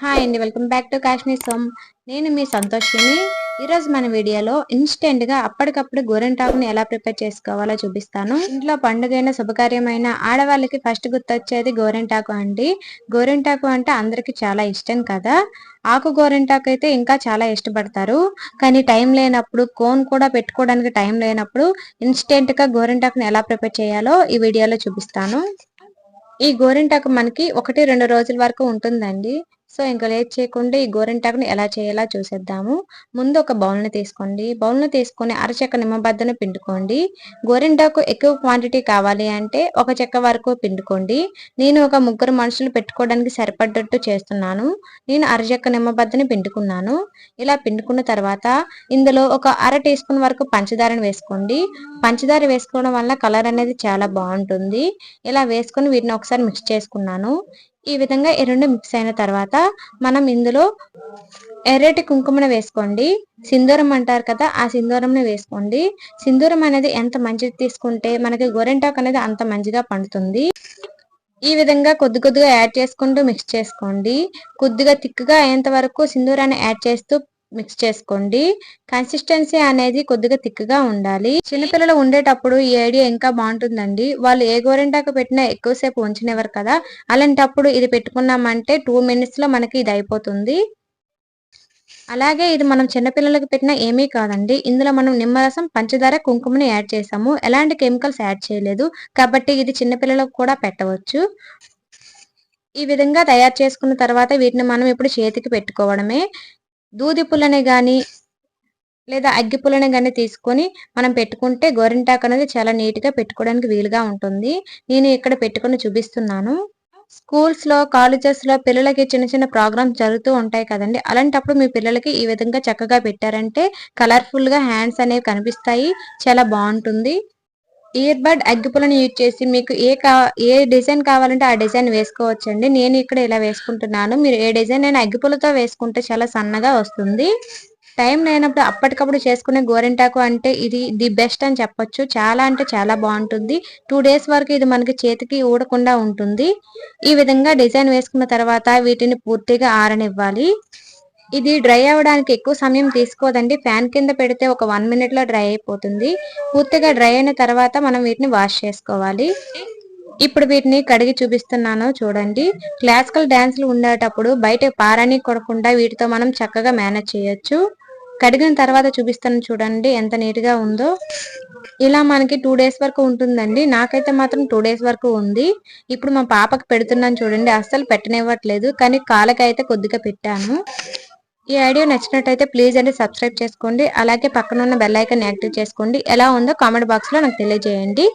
Hi అండి welcome back to Kashmir సోమ్ నేను మీ సంతోషిని. ఈరోజు మన వీడియోలో ఇన్స్టెంట్గా అప్పటికప్పుడు గోరెంటాకుని ఎలా ప్రిపేర్ చేసుకోవాలో చూపిస్తాను. ఇంట్లో పండుగైన శుభకార్యమైన ఆడవాళ్ళకి ఫస్ట్ గుర్తొచ్చేది గోరెంటాకు అండి. గోరెంటాకు అంటే అందరికి చాలా ఇష్టం కదా. ఆకు గోరెంటాకు అయితే ఇంకా చాలా ఇష్టపడతారు. కానీ టైం లేనప్పుడు కోన్ కూడా పెట్టుకోవడానికి టైం లేనప్పుడు ఇన్స్టెంట్గా గోరెంటాకుని ఎలా ప్రిపేర్ చేయాలో ఈ వీడియోలో చూపిస్తాను. ఈ గోరింటాకు మనకి ఒకటి రెండు రోజుల వరకు ఉంటుందండి. సో ఇంకా లేట్ చేయకుండా ఈ గోరింటాకుని ఎలా చేయాలో చూసేద్దాము. ముందు ఒక బౌల్ని తీసుకోండి. బౌల్ని తీసుకొని అరచెక్క నిమ్మబద్దను పిండుకోండి. గోరింటాకు ఎక్కువ క్వాంటిటీ కావాలి అంటే ఒక చెక్క వరకు పిండుకోండి. నేను ఒక ముగ్గురు మనుషులు పెట్టుకోవడానికి సరిపడ్డట్టు చేస్తున్నాను. నేను అరచెక్క నిమ్మబద్దని పిండుకున్నాను. ఇలా పిండుకున్న తర్వాత ఇందులో ఒక అర టీ స్పూన్ వరకు పంచదారని వేసుకోండి. పంచదార వేసుకోవడం వల్ల కలర్ అనేది చాలా బాగుంటుంది. ఇలా వేసుకొని వీటిని ఒకసారి మిక్స్ చేసుకున్నాను. ఈ విధంగా ఈ రెండు మిక్స్ అయిన తర్వాత మనం ఇందులో ఎర్రటి కుంకుమను వేసుకోండి. సింధూరం అంటారు కదా ఆ సింధూరంని వేసుకోండి. సింధూరం అనేది ఎంత మంచిది తీసుకుంటే మనకి గోరెంటాక్ అనేది అంత మంచిగా పండుతుంది. ఈ విధంగా కొద్ది కొద్దిగా యాడ్ చేసుకుంటూ మిక్స్ చేసుకోండి. కొద్దిగా తిక్కుగా అయ్యేంత వరకు సింధూరాన్ని యాడ్ చేస్తూ మిక్స్ చేసుకోండి. కన్సిస్టెన్సీ అనేది కొద్దిగా థిక్గా ఉండాలి. చిన్నపిల్లలు ఉండేటప్పుడు ఈ ఐడియా ఇంకా బాగుంటుందండి. వాళ్ళు ఏ గోరెంటాకు పెట్టినా ఎక్కువసేపు ఉంచినవారు కదా. అలాంటప్పుడు ఇది పెట్టుకున్నామంటే టూ మినిట్స్లో మనకి ఇది అయిపోతుంది. అలాగే ఇది మనం చిన్నపిల్లలకు పెట్టినా ఏమీ కాదండి. ఇందులో మనం నిమ్మరసం పంచదార కుంకుమని యాడ్ చేసాము ఎలాంటి కెమికల్స్ యాడ్ చేయలేదు. కాబట్టి ఇది చిన్నపిల్లలకు కూడా పెట్టవచ్చు. ఈ విధంగా తయారు చేసుకున్న తర్వాత వీటిని మనం ఇప్పుడు చేతికి పెట్టుకోవడమే. దూది పుల్లని కానీ లేదా అగ్గి పుల్లని కానీ తీసుకొని మనం పెట్టుకుంటే గోరింటాకు అనేది చాలా నీట్గా పెట్టుకోవడానికి వీలుగా ఉంటుంది. నేను ఇక్కడ పెట్టుకొని చూపిస్తున్నాను. స్కూల్స్లో కాలేజెస్లో పిల్లలకి చిన్న చిన్న ప్రోగ్రామ్స్ జరుగుతూ ఉంటాయి కదండి. అలాంటప్పుడు మీ పిల్లలకి ఈ విధంగా చక్కగా పెట్టారంటే కలర్ఫుల్గా హ్యాండ్స్ అనేవి కనిపిస్తాయి. చాలా బాగుంటుంది. ఇయర్ బడ్ అగ్గిపులను యూజ్ చేసి మీకు ఏ కా ఏ డిజైన్ కావాలంటే ఆ డిజైన్ వేసుకోవచ్చండి. నేను ఇక్కడ ఇలా వేసుకుంటున్నాను. మీరు ఏ డిజైన్ అయినా అగ్గిపులతో వేసుకుంటే చాలా సన్నగా వస్తుంది. టైం లేనప్పుడు అప్పటికప్పుడు చేసుకునే గోరింటాకు అంటే ఇది ది బెస్ట్ అని చెప్పొచ్చు. చాలా అంటే చాలా బాగుంటుంది. టూ డేస్ వరకు ఇది మనకి చేతికి ఊడకుండా ఉంటుంది. ఈ విధంగా డిజైన్ వేసుకున్న తర్వాత వీటిని పూర్తిగా ఆరనివ్వాలి. ఇది డ్రై అవ్వడానికి ఎక్కువ సమయం తీసుకోదండి. ఫ్యాన్ కింద పెడితే ఒక వన్ మినిట్లో డ్రై అయిపోతుంది. పూర్తిగా డ్రై అయిన తర్వాత మనం వీటిని వాష్ చేసుకోవాలి. ఇప్పుడు వీటిని కడిగి చూపిస్తున్నాను చూడండి. క్లాసికల్ డాన్స్లు ఉండేటప్పుడు బయట పారాని కొడకుండా వీటితో మనం చక్కగా మేనేజ్ చేయొచ్చు. కడిగిన తర్వాత చూపిస్తాను చూడండి ఎంత నీట్గా ఉందో. ఇలా మనకి టూ డేస్ వరకు ఉంటుందండి. నాకైతే మాత్రం టూ డేస్ వరకు ఉంది. ఇప్పుడు మా పాపకి పెడుతున్నాను చూడండి. అస్సలు పెట్టనివ్వట్లేదు. కానీ కాలకైతే కొద్దిగా పెట్టాను. ఈ ఐడియా నచ్చినట్టయితే ప్లీజ్ అండి సబ్స్క్రైబ్ చేసుకోండి. అలాగే పక్కన ఉన్న బెల్ ఐకన్ యాక్టివ్ చేసుకోండి. ఎలా ఉందో కామెంట్ బాక్స్లో నాకు తెలియజేయండి.